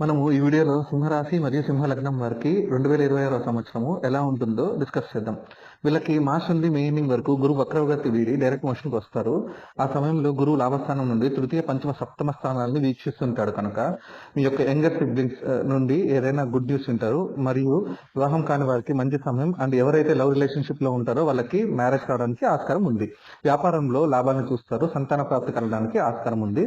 మనము ఈ వీడియోలో సింహరాశి మరియు సింహ లగ్నం వారికి రెండు వేల ఇరవై ఆరో సంవత్సరము ఎలా ఉంటుందో డిస్కస్ చేద్దాం. వీళ్ళకి మార్చ్ నుండి మే ఎండింగ్ వరకు గురువు వక్రవగతి వీడి డైరెక్ట్ మోషన్కి వస్తారు. ఆ సమయంలో గురువు లాభస్థానం నుండి తృతీయ పంచమ సప్తమ స్థానాలను వీక్షిస్తుంటాడు కనుక మీ యొక్క యంగర్ సిబ్లింగ్స్ నుండి ఏదైనా గుడ్ న్యూస్ వింటారు. మరియు వివాహం కాని వారికి మంచి సమయం అండ్ ఎవరైతే లవ్ రిలేషన్షిప్లో ఉంటారో వాళ్ళకి మ్యారేజ్ కావడానికి ఆస్కారం ఉంది. వ్యాపారంలో లాభాలను చూస్తారు. సంతాన ప్రాప్తి కలగడానికి ఆస్కారం ఉంది.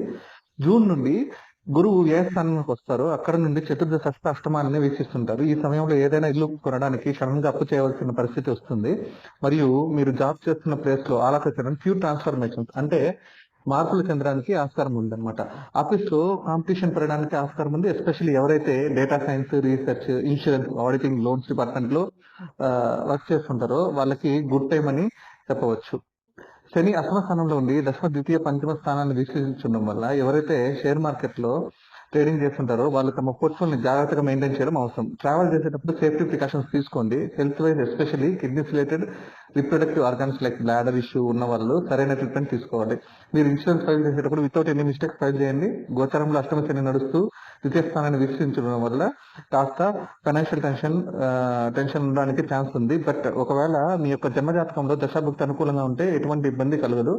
జూన్ నుండి గురువు ఏ స్థానంలోకి వస్తారో అక్కడ నుండి చతుర్థ షష్ట అష్టమాలని వీక్షిస్తుంటారు. ఈ సమయంలో ఏదైనా ఇల్లు కొనడానికి సడన్గా అప్పు చేయవలసిన పరిస్థితి వస్తుంది. మరియు మీరు జాబ్ చేస్తున్న ప్లేస్లో ఆలోచించడం ఫ్యూ ట్రాన్స్ఫర్మేషన్స్ అంటే మార్పులు చెందడానికి ఆస్కారం ఉంది అనమాట ఆఫీస్లో కాంపిటీషన్ పెరగడానికి ఆస్కారం ఉంది. ఎస్పెషల్లీ ఎవరైతే data science research insurance auditing loans డిపార్ట్మెంట్లో వర్క్ చేస్తుంటారో వాళ్ళకి గుడ్ టైం అని చెప్పవచ్చు. శని అష్టమ స్థానంలో ఉంది. దశమ ద్వితీయ పంచమ స్థానాన్ని వీక్షించడం వల్ల ఎవరైతే షేర్ మార్కెట్లో ట్రేడింగ్ చేస్తుంటారో వాళ్ళు తమ పోర్ట్ఫోలియోని జాగ్రత్తగా మెయింటైన్ చేయడం అవసరం. ట్రావెల్ చేసేటప్పుడు సేఫ్టీ ప్రికాషన్స్ తీసుకోండి. Health wise especially kidneys related reproductive organs like bladder issue ఉన్న వాళ్ళు సరైన ట్రీట్మెంట్ తీసుకోవాలి. మీరు ఇన్సూరెన్స్ ఫైల్ చేసేటప్పుడు వితౌట్ ఎనీ మిస్టేక్ ఫైల్ చేయండి. గోచరంలో అష్టమ శని నడుస్తూ ద్వితీయ స్థానాన్ని వీక్షించడం వల్ల కాస్త ఫైనాన్షియల్ టెన్షన్ టెన్షన్ ఉండడానికి ఛాన్స్ ఉంది. బట్ ఒకవేళ మీ యొక్క జన్మజాతకంలో దశాభక్తి అనుకూలంగా ఉంటే ఎటువంటి ఇబ్బంది కలగదు.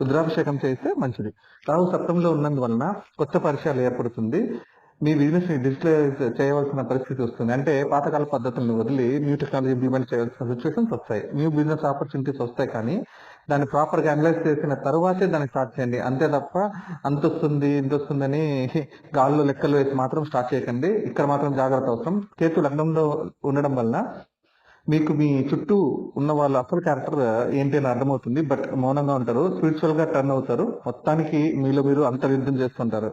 రుద్రాభిషేకం చేస్తే మంచిది. రాహు సప్తంలో ఉన్నందువలన కొత్త పరిచయాలు ఏర్పడుతుంది. మీ బిజినెస్ని డిజిటలైజ్ చేయవలసిన పరిస్థితి వస్తుంది. అంటే పాతకాల పద్ధతులను వదిలి న్యూ టెక్నాలజీ ఇంప్లిమెంట్ చేయాల్సిన సిచ్యువేషన్స్ వస్తాయి. న్యూ బిజినెస్ ఆపర్చునిటీస్ వస్తాయి కానీ దాన్ని ప్రాపర్గా అనలైజ్ చేసిన తర్వాతే దాన్ని స్టార్ట్ చేయండి. అంతే తప్ప అంత వస్తుంది ఇంత వస్తుందని గాల్లో లెక్కలు వేసి మాత్రం స్టార్ట్ చేయకండి. ఇక్కడ మాత్రం జాగ్రత్త అవసరం. కేతు లగ్నంలో ఉండడం వలన మీకు మీ చుట్టూ ఉన్న వాళ్ళ అసలు క్యారెక్టర్ ఏంటి అని అర్థమవుతుంది. బట్ మౌనంగా ఉంటారు. స్పిరిచువల్గా టర్న్ అవుతారు. మొత్తానికి మీలో మీరు అంతర్యుద్ధం చేస్తుంటారు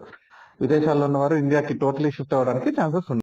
విదేశాల్లో ఉన్నవారు ఇండియాకి టోటలీ షిఫ్ట్ అవ్వడానికి ఛాన్సెస్ ఉన్నాయి.